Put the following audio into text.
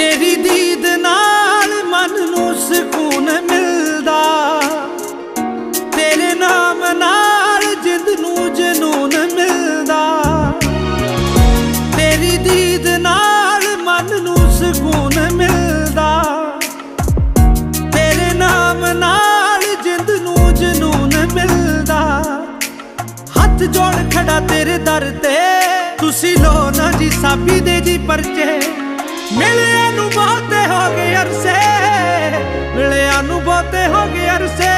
ਤੇਰੀ ਦੀਦ ਨਾਲ ਮਨ ਨੂੰ ਸਕੂਨ ਮਿਲਦਾ। ਤੇਰੇ ਨਾਮ ਨਾਲ ਜਿੰਦ ਨੂੰ ਜਨੂਨ ਮਿਲਦਾ। ਤੇਰੀ ਦੀਦ ਨਾਲ ਮਨ ਨੂੰ ਸਕੂਨ ਮਿਲਦਾ। ਤੇਰੇ ਨਾਮ ਨਾਲ ਜਿੰਦ ਨੂੰ ਜਨੂਨ ਮਿਲਦਾ। ਹੱਥ ਜੋੜ ਖੜਾ ਤੇਰੇ ਦਰ ਤੇ। ਤੁਸੀਂ ਲੋ ਨਾ ਜੀ ਸਾਬੀ ਦੇ ਜੀ ਪਰਚੇ। ਮਿਲਿਆ ਨੂੰ ਬਹੁਤੇ